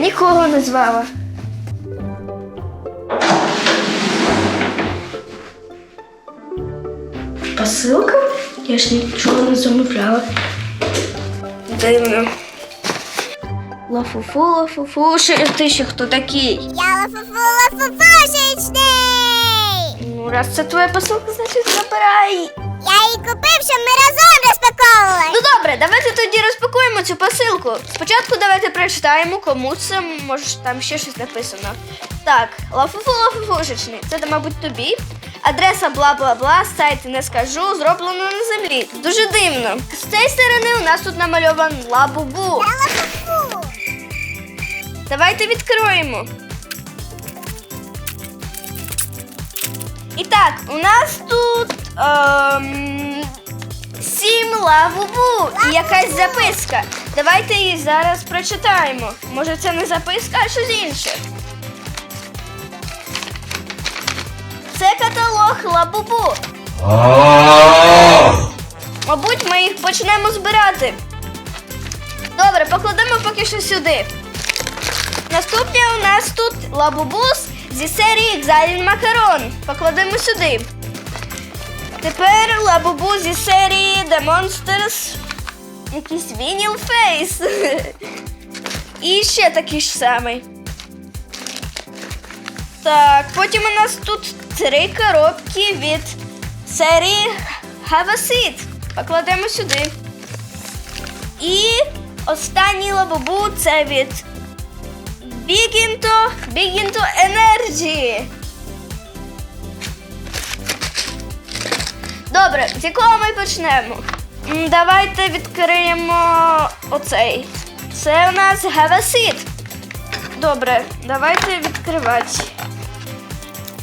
нікого не звала. Посилка? Я ж нічого не замовляла. Дивно. Лафуфу, лафуфу, ти ще хто такий? Я лафуфу лафуфушечний! Ну, раз це твоя посилка, значить забирай. Її купив, щоб ми разом розпаковували. Ну добре, давайте тоді розпакуємо цю посилку. Спочатку давайте прочитаємо, кому це може там ще щось написано. Так, лафуфу лафуфушечний. Це мабуть тобі. Адреса бла бла бла, сайт не скажу, зроблено на землі. Дуже дивно. З цієї сторони у нас тут намальован лабубу. Лафуфу. Давайте відкриємо. І так, у нас тут ем, сім лавубу і якась записка. Давайте її зараз прочитаємо. Може, це не записка, а щось інше. Це каталог лабубу. Мабуть, ми їх почнемо збирати. Добре, покладемо поки що сюди. Наступне у нас тут лабубус зі серії Exilin Макарон. Покладемо сюди. Тепер лабубу зі серії The Monsters. Якийсь Vinyl Face. І ще такий ж самий. Так, потім у нас тут три коробки від серії Have a Seat. Покладемо сюди. І останній лабубу це від Big into, Big Energy. Добре, з якого ми почнемо? Давайте відкриємо оцей. Це у нас a Добре, давайте відкривати.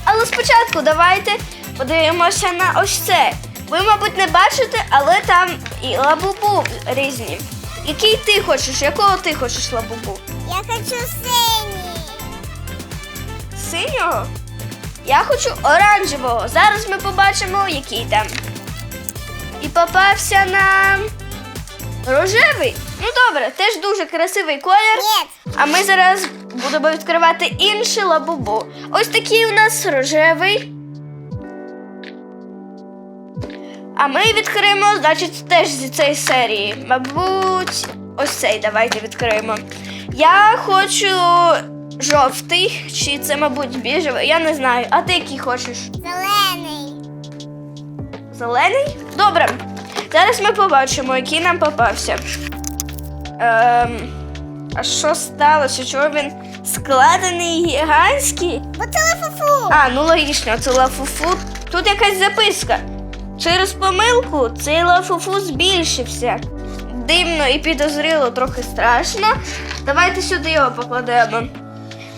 Але спочатку давайте подивимося на ось це. Ви, мабуть, не бачите, але там і лабубу різні. Який ти хочеш? Якого ти хочеш лабубу? Я хочу синій. Синього? Я хочу оранжевого. Зараз ми побачимо, який там. І попався нам рожевий. Ну добре, теж дуже красивий колір. Ні. А ми зараз будемо відкривати інший лабубу. Ось такий у нас рожевий. А ми відкриємо, значить, теж зі цієї серії. Мабуть, ось цей давайте відкриємо. Я хочу жовтий, чи це, мабуть, біжевий, я не знаю. А ти який хочеш? Зелений. Зелений? Добре. Зараз ми побачимо, який нам попався. Ем, а що сталося? Чого він складений гігантський? Бо це лафуфу. А, ну логічно, це лафуфу. Тут якась записка. Через помилку цей лафуфу збільшився. Дивно і підозріло, трохи страшно. Давайте сюди його покладемо.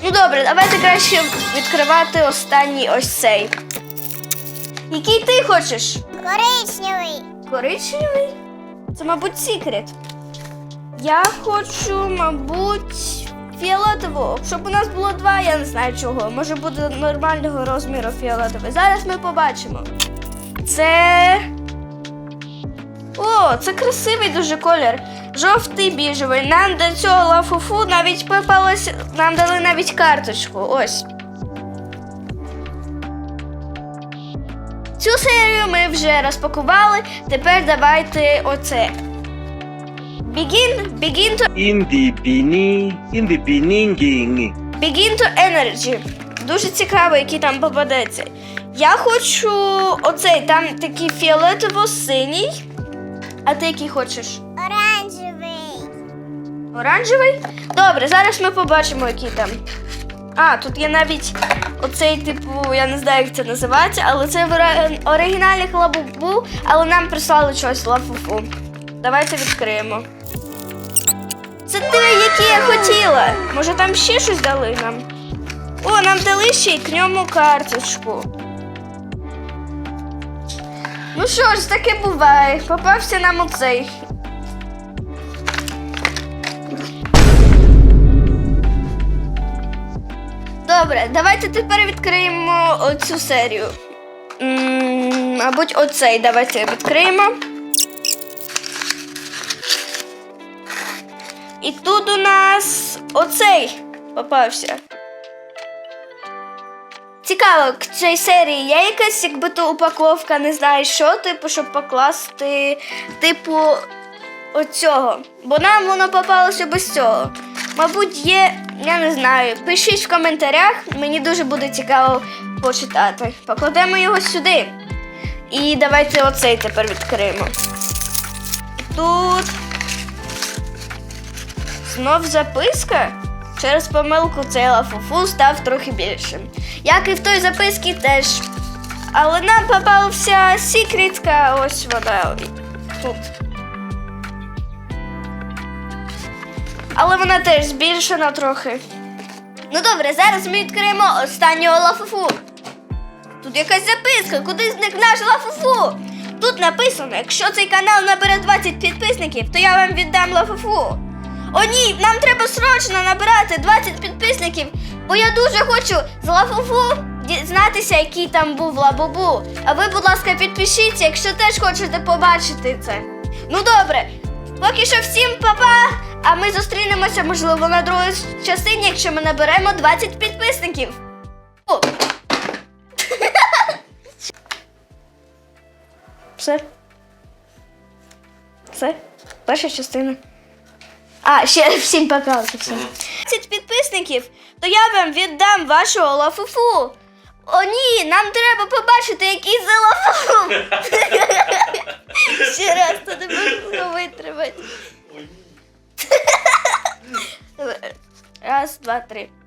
Ну добре, давайте краще відкривати останній ось цей. Який ти хочеш? Коричневий. Коричневий? Це, мабуть, секрет. Я хочу, мабуть, фіолетового. Щоб у нас було два, я не знаю чого. Може буде нормального розміру фіолетовий. Зараз ми побачимо. Це. О, це красивий дуже колір. Жовтий біжевий. Нам до цього лафуфу навіть попалось. Нам дали навіть карточку. Ось. Цю серію ми вже розпакували. Тепер давайте оце. Begin, begin to, In the beginning, in the beginning, begin to energy. Дуже цікаво, який там попадеться. Я хочу оцей, там такий фіолетово-синій. А ти який хочеш? Оранжевий. Оранжевий? Добре, зараз ми побачимо, який там. А, тут є навіть оцей, типу, я не знаю, як це називається, але це в ори- оригіналі лабубу, але нам прислали щось лафуфу. Давайте відкриємо. Це те, яке я хотіла. Може там ще щось дали нам? О, нам дали ще й к ньому карточку. Ну що ж, таке буває. Попався нам оцей. Добре, давайте тепер відкриємо оцю серію. М, Мабуть, оцей давайте відкриємо. І тут у нас оцей попався. Цікаво, к цій серії є якась якби то упаковка, не знаю що, типу, щоб покласти, типу, оцього. Бо нам воно попалося без цього. Мабуть, є, я не знаю. Пишіть в коментарях, мені дуже буде цікаво почитати. Покладемо його сюди. І давайте оцей тепер відкриємо. Тут знов записка. Через помилку цей лафуфу став трохи більшим. Як і в той записці теж. Але нам попалася секретка, ось вона тут. Але вона теж збільшена трохи. Ну добре, зараз ми відкриємо останнього лафуфу. Тут якась записка, куди зник наш лафуфу. Тут написано, якщо цей канал набере 20 підписників, то я вам віддам лафуфу. О ні, нам треба срочно набирати 20 підписників, бо я дуже хочу з лафуфу дізнатися, який там був лабубу. А ви, будь ласка, підпишіться, якщо теж хочете побачити це. Ну добре, поки що всім па-па, а ми зустрінемося, можливо, на другій частині, якщо ми наберемо 20 підписників. О. Все. Все. Перша частина. А, ще всім пока. це 30 підписників, то я вам віддам вашого лафуфу. О, ні, нам треба побачити, який це лафуфу. Ще раз, то не можу витримати. Раз, два, три.